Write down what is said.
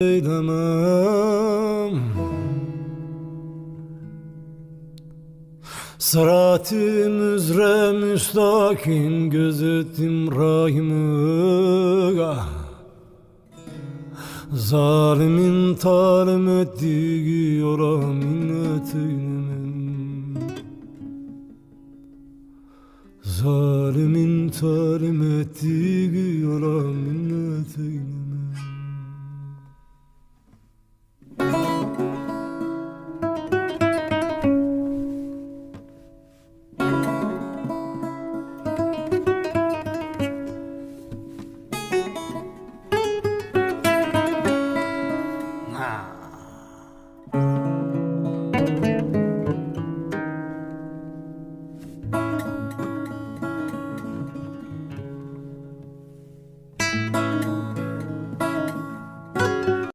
eylemem Sırat-ı müzre müstakim gözettim rahimi. Zalimin talim ettiği yola minnet eylemem Zalimin talim ettiği yola minnet eylemem